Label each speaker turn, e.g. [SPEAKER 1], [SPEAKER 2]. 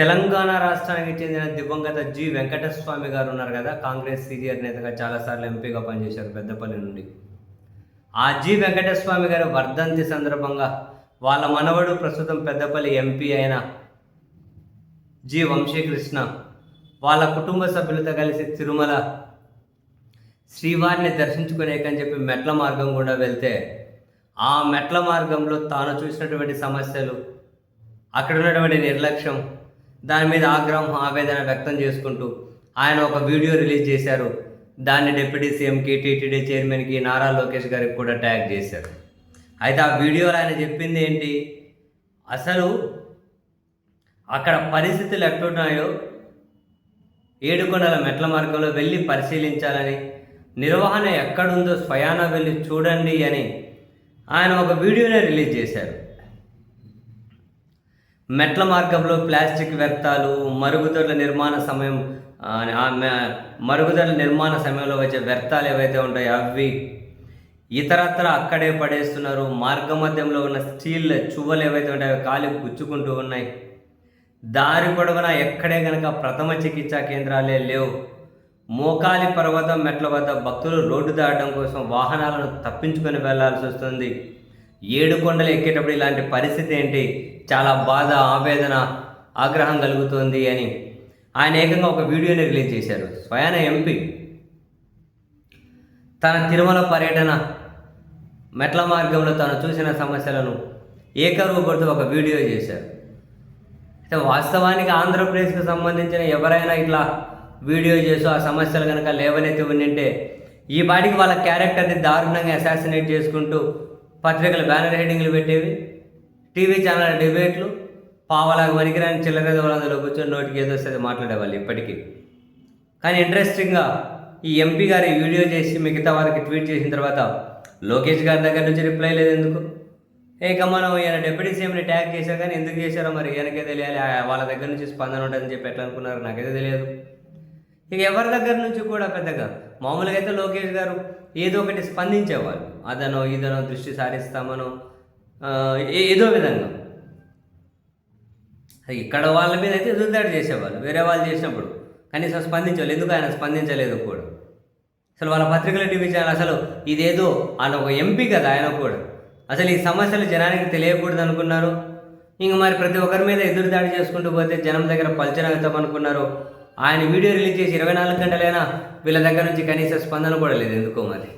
[SPEAKER 1] తెలంగాణ రాష్ట్రానికి చెందిన దివంగత జి వెంకటస్వామి గారు ఉన్నారు కదా కాంగ్రెస్ సీనియర్ నేతగా చాలాసార్లు ఎంపీగా పనిచేశారు పెద్దపల్లి నుండి. ఆ జి వెంకటస్వామి గారి వర్ధంతి సందర్భంగా వాళ్ళ మనవడు ప్రస్తుతం పెద్దపల్లి ఎంపీ అయిన జి వంశీకృష్ణ వాళ్ళ కుటుంబ సభ్యులతో కలిసి తిరుమల శ్రీవారిని దర్శించుకునేకని చెప్పి మెట్ల మార్గం కూడా వెళ్తే ఆ మెట్ల మార్గంలో తాను చూసినటువంటి సమస్యలు అక్కడ ఉన్నటువంటి నిర్లక్ష్యం దాని మీద ఆగ్రహం ఆవేదన వ్యక్తం చేసుకుంటూ ఆయన ఒక వీడియో రిలీజ్ చేశారు. దాన్ని డిప్యూటీ సీఎంకి టీటీడీ చైర్మన్కి నారా లోకేష్ గారికి కూడా ట్యాగ్ చేశారు. అయితే ఆ వీడియోలో ఆయన చెప్పింది ఏంటి? అసలు అక్కడ పరిస్థితులు ఎట్లున్నాయో ఏడుకొండల మెట్ల మార్గంలో వెళ్ళి పరిశీలించాలని నిర్వహణ ఎక్కడుందో స్వయాన వెళ్ళి చూడండి అని ఆయన ఒక వీడియోనే రిలీజ్ చేశారు. మెట్ల మార్గంలో ప్లాస్టిక్ వ్యర్థాలు మరుగుదొడ్ల నిర్మాణ సమయం మరుగుదొడ్ల నిర్మాణ సమయంలో వచ్చే వ్యర్థాలు ఏవైతే ఉంటాయో అవి ఇతరత్ర అక్కడే పడేస్తున్నారు. మార్గ మధ్యంలో ఉన్న స్టీల్ చువ్వలు ఏవైతే ఉంటాయో అవి కాలి గుచ్చుకుంటూ ఉన్నాయి. దారి పొడవునా ఎక్కడే గనక ప్రథమ చికిత్సా కేంద్రాలే లేవు. మోకాలి పర్వతం మెట్ల వద్ద భక్తులు రోడ్డు దాటడం కోసం వాహనాలను తప్పించుకొని వెళ్ళాల్సి వస్తుంది. ఏడు కొండలు ఎక్కేటప్పుడు ఇలాంటి పరిస్థితి ఏంటి? చాలా బాధ ఆవేదన ఆగ్రహం కలుగుతుంది అని ఆయన ఏకంగా ఒక వీడియోని రిలీజ్ చేశారు. స్వయాన ఎంపీ తన తిరుమల పర్యటన మెట్ల మార్గంలో తాను చూసిన సమస్యలను ఏకరూపడుతూ ఒక వీడియో చేశారు. అయితే వాస్తవానికి ఆంధ్రప్రదేశ్కి సంబంధించిన ఎవరైనా ఇట్లా వీడియో చేసి ఆ సమస్యలు కనుక లేవనెత్తి ఉండింటే ఈ పాటికి వాళ్ళ క్యారెక్టర్ని దారుణంగా అసాసినేట్ చేసుకుంటూ పత్రికలు బ్యానర్ హెడ్డింగ్లు పెట్టేవి టీవీ ఛానల్ డిబేట్లు పావలాగా వనికిరాని చిల్లర వాళ్ళందరూ కూర్చొని నోటికి ఏదో వస్తుంది మాట్లాడేవాళ్ళు ఇప్పటికీ. కానీ ఇంట్రెస్టింగ్గా ఈ ఎంపీ గారి వీడియో చేసి మిగతా వారికి ట్వీట్ చేసిన తర్వాత లోకేష్ గారి దగ్గర నుంచి రిప్లై లేదు ఎందుకు? ఇక మనం ఈయన డిప్యూటీ సీఎంని ట్యాగ్ చేశారు కానీ ఎందుకు చేశారో మరి ఈయనకే తెలియాలి. వాళ్ళ దగ్గర నుంచి స్పందన ఉంటుందని చెప్పి ఎట్లా అనుకున్నారు? నాకైతే తెలియదు. ఇక ఎవరి దగ్గర నుంచి కూడా పెద్దగా? మామూలుగా అయితే లోకేష్ గారు ఏదో ఒకటి స్పందించేవాళ్ళు. అదనో ఇదనో దృష్టి సారిస్తామనో ఏ- ఏదో విధంగా. ఇక్కడ వాళ్ళ మీద అయితే ఎదురుదాడి చేసేవాళ్ళు వేరే వాళ్ళు చేసినప్పుడు. కనీసం స్పందించేవాళ్ళు ఎందుకు ఆయన స్పందించలేదు కూడా? అసలు వాళ్ళ పత్రికల టీవీ ఛానల్ అసలు ఇదేదో ఆయన ఒక ఎంపీ కదా ఆయన కూడా. అసలు ఈ సమస్యలు జనానికి తెలియకూడదు అనుకున్నారు. ఇంక మరి ప్రతి ఒక్కరి మీద ఎదురుదాడి చేసుకుంటూ పోతే జనం దగ్గర పల్చన అవుతాం అనుకున్నారు ఆయన వీడియో రిలీజ్ చేసి ఇరవై నాలుగు గంటలైనా వీళ్ళ దగ్గర నుంచి కనీస స్పందన కూడా లేదు. ఎందుకో మరి?